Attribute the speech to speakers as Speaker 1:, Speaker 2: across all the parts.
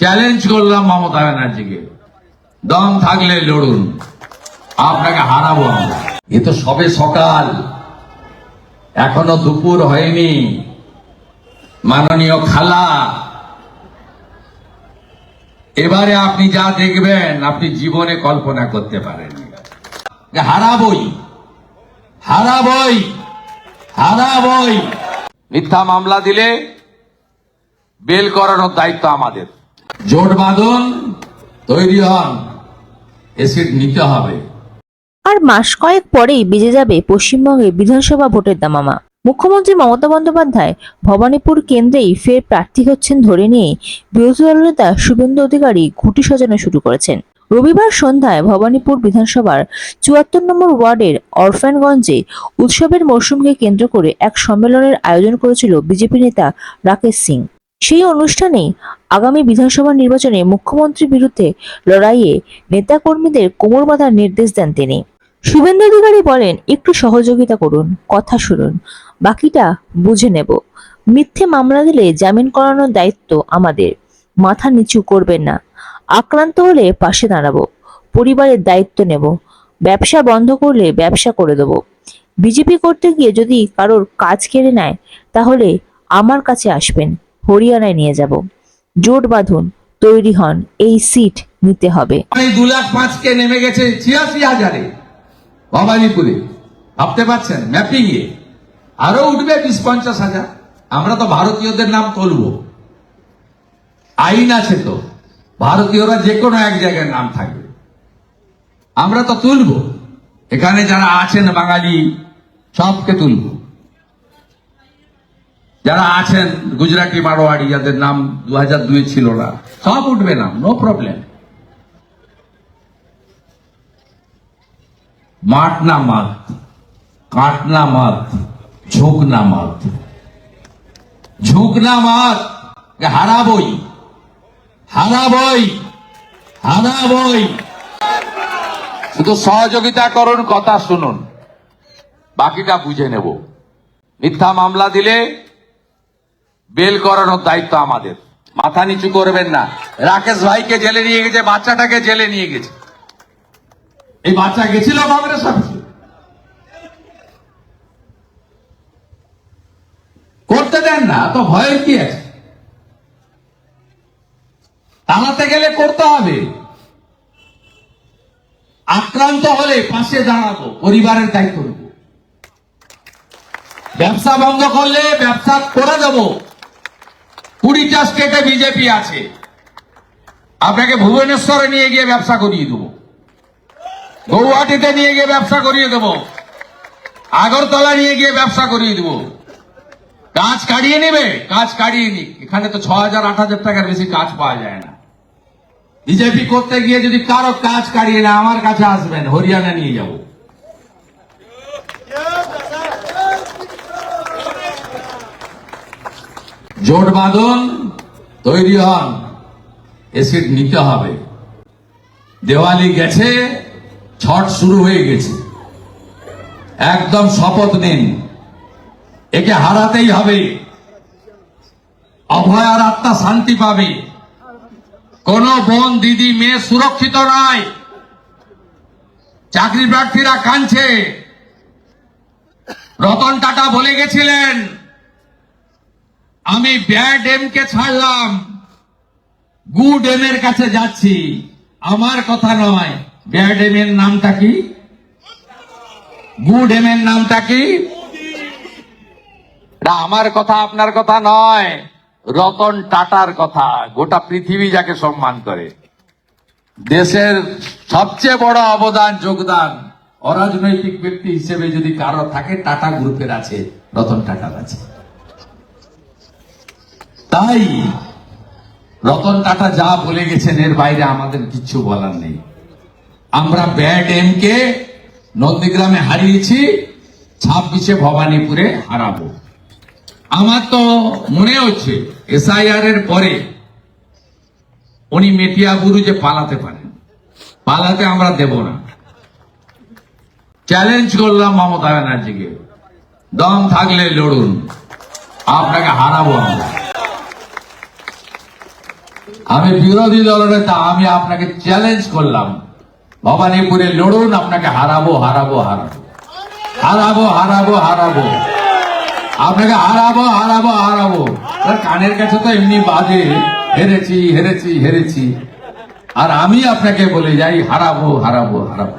Speaker 1: Challenge করলাম মমতা ব্যানার্জিকে। দম থাকলে লড়ুন। আপনাকে হারাবো আমরা। এ তো সবে সকাল। এখনও দুপুর হয়নি। মাননীয় খালা, এবারে আপনি যা দেখবেন, আপনি জীবনে কল্পনা করতে পারেন হারাবই। হারাবই। হারাবই। মিথ্যা মামলা দিলে বেল করানোর দায়িত্ব আমাদের। জোট বাঁধন তৈরি হন এসিড নিতে হবে।
Speaker 2: আর মাস কয়েক পরেই বেজে যাবে পশ্চিমবঙ্গে বিধানসভা ভোটের দামামা। মুখ্যমন্ত্রী মমতা বন্দ্যোপাধ্যায় ভবানীপুর কেন্দ্রেই ফের প্রার্থী হচ্ছেন ধরে নিয়ে বিরোধী দলনেতা শুভেন্দু অধিকারী ঘুঁটি সাজানো শুরু করেছেন। রবিবার সন্ধ্যায় ভবানীপুর বিধানসভার চুয়াত্তর নম্বর ওয়ার্ডের অরফানগঞ্জে উৎসবের মরশুমকে কেন্দ্র করে এক সম্মেলনের আয়োজন করেছিল বিজেপি নেতা রাকেশ সিং। সেই অনুষ্ঠানে আগামী বিধানসভা নির্বাচনে মুখ্যমন্ত্রীর বিরুদ্ধে লড়াইয়ে নেতাকর্মীদের কোমর বাঁধার নির্দেশ দেন তিনি। শুভেন্দু অধিকারী বলেন, একটু সহযোগিতা করুন, কথা শুনুন, বাকিটা বুঝে নেব। মিথ্যে মামলা দিলে জামিন করানোর দায়িত্ব আমাদের। মাথা নিচু করবেন না। আক্রান্ত হলে পাশে দাঁড়াবো। পরিবারের দায়িত্ব নেব। ব্যবসা বন্ধ করলে ব্যবসা করে দেবো। বিজেপি করতে গিয়ে যদি কারোর কাজ কেড়ে নেয়, তাহলে আমার কাছে আসবেন। হরিয়ানায় নিয়ে যাব। জোট বাঁধুন তৈরি হন, এই সিট নিতে হবে।
Speaker 1: দু লাখ পাঁচকে নেমে গেছে ছিয়াশি হাজারে, ভবানীপুরে। ভাবতে পারছেন? ম্যাপিং এ। আরও উঠবে বিশ পঞ্চাশ হাজার। আমরা তো ভারতীয়দের নাম তুলব। আইন আছে তো। ভারতীয়রা যে কোনো এক জায়গায় নাম থাকবে। আমরা তো তুলব। এখানে যারা আছেন বাঙালি, সবকে তুলব। যারা আছেন গুজরাটি মারোয়াড়ি, যাদের নাম দু হাজার দুই ছিল না, সব উঠবে নাম নো প্রবলেম মাটনা মত কাটনা মত ঝুঁকনা মত ঝুঁকনা মত হারাবই হারাবই হারাবই। শুধু সহযোগিতা করুন, কথা শুনুন, বাকিটা বুঝে নেব। মিথ্যা মামলা দিলে বেল করানোর দায়িত্ব আমাদের। মাথা নিচু করবেন না। রাকেশ ভাইকে জেলে নিয়ে গেছে, বাচ্চাটাকে জেলে নিয়ে গেছে। এই বাচ্চা গেছিল করতে দেন না, তো ভয়ের কি আছে? তাড়াতে গেলে করতে হবে। আক্রান্ত হলে পাশে দাঁড়াবো, পরিবারের দায়িত্ব ব্যবসা বন্ধ করলে ব্যবসা করে দেব। কুড়িটা স্টেটে বিজেপি আছে। আপনাকে ভুবনেশ্বরে নিয়ে গিয়ে ব্যবসা করিয়ে দেবো। গৌহাটিতে নিয়ে গিয়ে ব্যবসা করিয়ে দেব। আগরতলা নিয়ে গিয়ে ব্যবসা করিয়ে দেব। কাজ কাটিয়ে নেবে? কাজ কাটিয়ে নি এখানে তো ছ হাজার আট হাজার টাকার বেশি কাজ পাওয়া যায় না। বিজেপি করতে গিয়ে যদি কারও কাজ কাটিয়ে না, আমার কাছে আসবেন, হরিয়ানা নিয়ে যাব। জোট বাঁধন তৈরি হন। এসিড নিতে হবে। দেওয়ালি গেছে, ছট শুরু হয়ে গেছে। একদম শপথ নিন। একে হারাতেই হবে। অভয়ার আত্মা শান্তি পাবে। কোন বোন, দিদি, মেয়ে সুরক্ষিত নয়। চাকরি প্রার্থীরা কাঁদছে। রতন টাটা বলে গেছিলেন। আমি ব্যাড এম কে ছাড়লাম। গুড এম এর কাছে যাচ্ছি। আমার কথা নয়। ব্যাড এম এর নামটা কি? গুড এম এর নামটা কি? আমার কথা আপনার কথা নয়। রতন টাটার কথা। গোটা পৃথিবী যাকে সম্মান করে। দেশের সবচেয়ে বড় অবদান, যোগদান অরাজনৈতিক ব্যক্তি হিসেবে যদি কারও থাকে, টাটা গ্রুপের আছে, রতন টাটার আছে। তাই রতন টাটা যা বলে গেছেন, এর বাইরে আমাদের কিচ্ছু বলার নেই। আমরা ব্যাড এম কে নন্দীগ্রামে হারিয়েছি, ছাব্বিশে ভবানীপুরে হারাবো। আমার তো মনে হচ্ছে এসআইআর এর পরে উনি মেটিয়া গুরু যে পালাতে পারেন, পালাতে আমরা দেব না। চ্যালেঞ্জ করলাম মমতা ব্যানার্জিকে। দম থাকলে লড়ুন, আপনাকে হারাবো আমরা। আমি বিরোধী দলনেতা আমি আপনাকে চ্যালেঞ্জ করলাম। ভবানীপুরে লড়ুন, আপনাকে হারাবো হারাবো হারাবো। হারাবো হারাবো হারাবো। আপনাকে হারাবো হারাবো হারাবো। কানের কাছে তো এমনি বাজে, হেরেছি হেরেছি হেরেছি। আর আমি আপনাকে বলে যাই, হারাবো হারাবো হারাবো।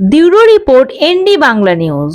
Speaker 2: Bureau report ND Bangla news.